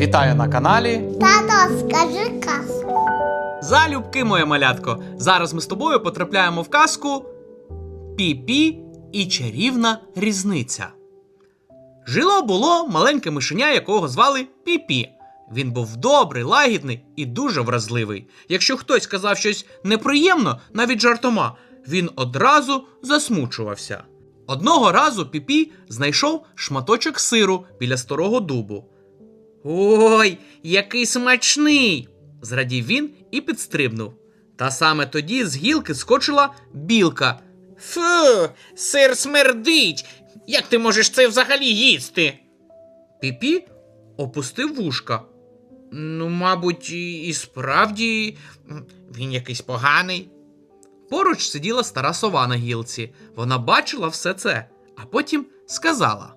Вітаю на каналі. Тато, скажи казку. Залюбки, моє малятко. Зараз ми з тобою потрапляємо в казку Пі-пі і чарівна різниця. Жило було маленьке мишеня, якого звали Пі-пі. Він був добрий, лагідний і дуже вразливий. Якщо хтось казав щось неприємно, навіть жартома, він одразу засмучувався. Одного разу Піпі знайшов шматочок сиру біля старого дубу. Ой, який смачний! зрадів він і підстрибнув. Та саме тоді з гілки скочила білка. Фу, сир смердить. Як ти можеш це взагалі їсти? Піпі опустив вушка. Ну, мабуть, і справді Він якийсь поганий. поруч сиділа стара сова на гілці. Вона бачила все це, а потім сказала: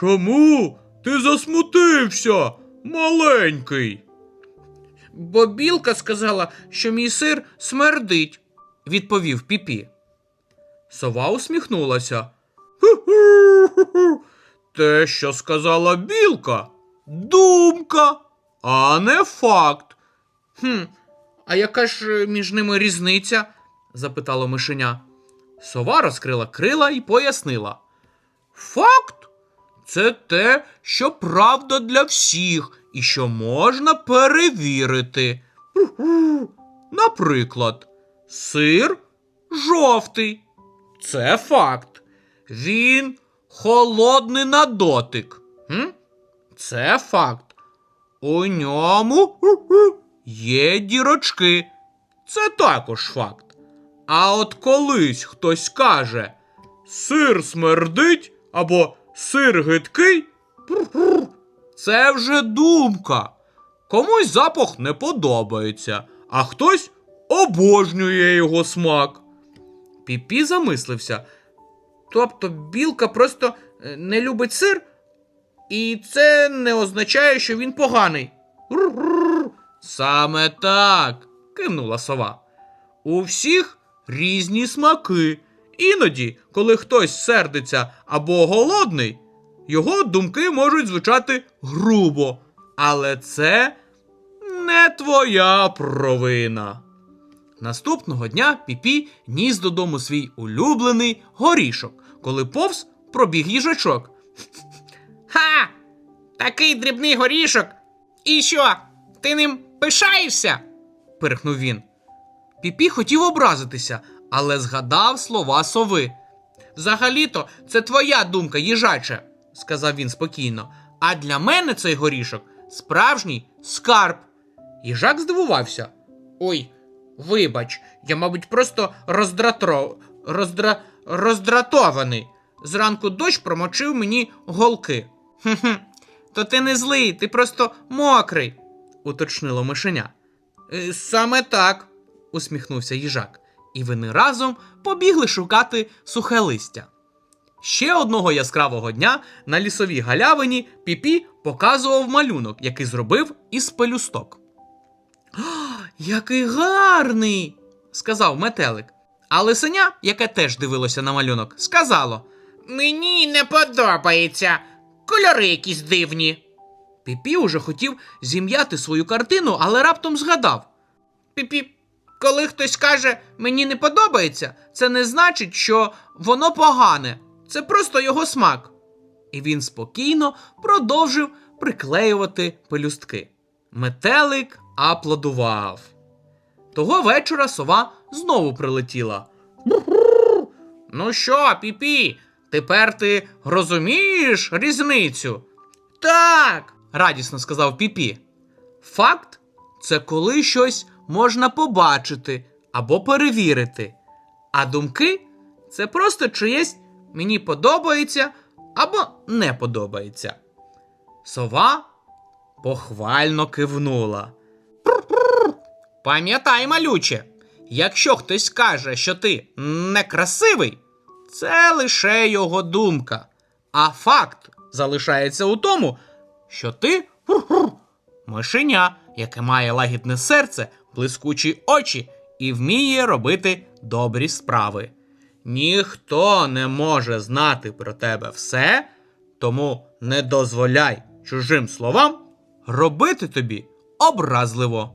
Чому ти засмутився, маленький? Бо білка сказала, що мій сир смердить, відповів Піпі. Сова усміхнулася. «Ху-ху-ху-ху. Те, що сказала білка, думка, а не факт. Хм, а яка ж е, між ними різниця? запитало мишеня. Сова розкрила крила і пояснила. Факт це те, що правда для всіх і що можна перевірити. Наприклад, сир жовтий. Це факт. Він холодний на дотик. Це факт. У ньому є дірочки. Це також факт. А от колись хтось каже: сир смердить або сир гидкий, це вже думка. Комусь запах не подобається, а хтось обожнює його смак. Піпі замислився. Тобто білка просто е, не любить сир, і це не означає, що він поганий. Саме так, кивнула сова. У всіх різні смаки. Іноді, коли хтось сердиться або голодний, його думки можуть звучати грубо. Але це не твоя провина. Наступного дня Піпі ніс додому свій улюблений горішок, коли повз пробіг їжачок. Ха! Такий дрібний горішок. І що? Ти ним пишаєшся? пирхнув він. Піпі хотів образитися, але згадав слова сови. Взагалі-то це твоя думка, їжаче, сказав він спокійно. А для мене цей горішок справжній скарб. Їжак здивувався. Ой, вибач, я, мабуть, просто роздратро... роздра... роздратований. Зранку дощ промочив мені голки. Хм-хм, то ти не злий, ти просто мокрий, уточнило мишеня. «Е, Саме так, усміхнувся їжак, і вони разом побігли шукати сухе листя. Ще одного яскравого дня на лісовій галявині Піпі показував малюнок, який зробив із пелюсток. Який гарний! сказав метелик. А лисеня, яке теж дивилося на малюнок, сказало. Мені не подобається. Кольори якісь дивні. Піпі уже хотів зім'яти свою картину, але раптом згадав. Пі-пі, коли хтось каже, Мені не подобається, це не значить, що воно погане. Це просто його смак. І він спокійно продовжив приклеювати пелюстки. Метелик аплодував. Того вечора сова знову прилетіла. ну що, піпі, тепер ти розумієш різницю? Так, радісно сказав Піпі. Факт це коли щось можна побачити або перевірити. А думки це просто чиєсь мені подобається або не подобається. Сова похвально кивнула. Пам'ятай, малюче, якщо хтось скаже, що ти некрасивий, це лише його думка. А факт залишається у тому, що ти мишеня, яке має лагідне серце, блискучі очі і вміє робити добрі справи. Ніхто не може знати про тебе все, тому Не дозволяй чужим словам робити тобі образливо.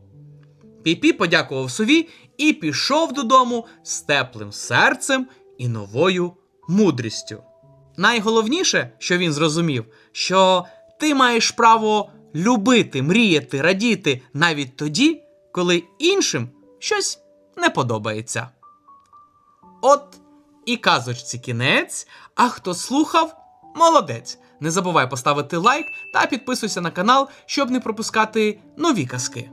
Піпі подякував сові і пішов додому з теплим серцем і новою мудрістю. Найголовніше, що він зрозумів, що ти маєш право любити, мріяти, радіти навіть тоді, коли іншим щось не подобається. От і казочці кінець. А хто слухав, молодець. Не забувай поставити лайк та підписуйся на канал, щоб не пропускати нові казки.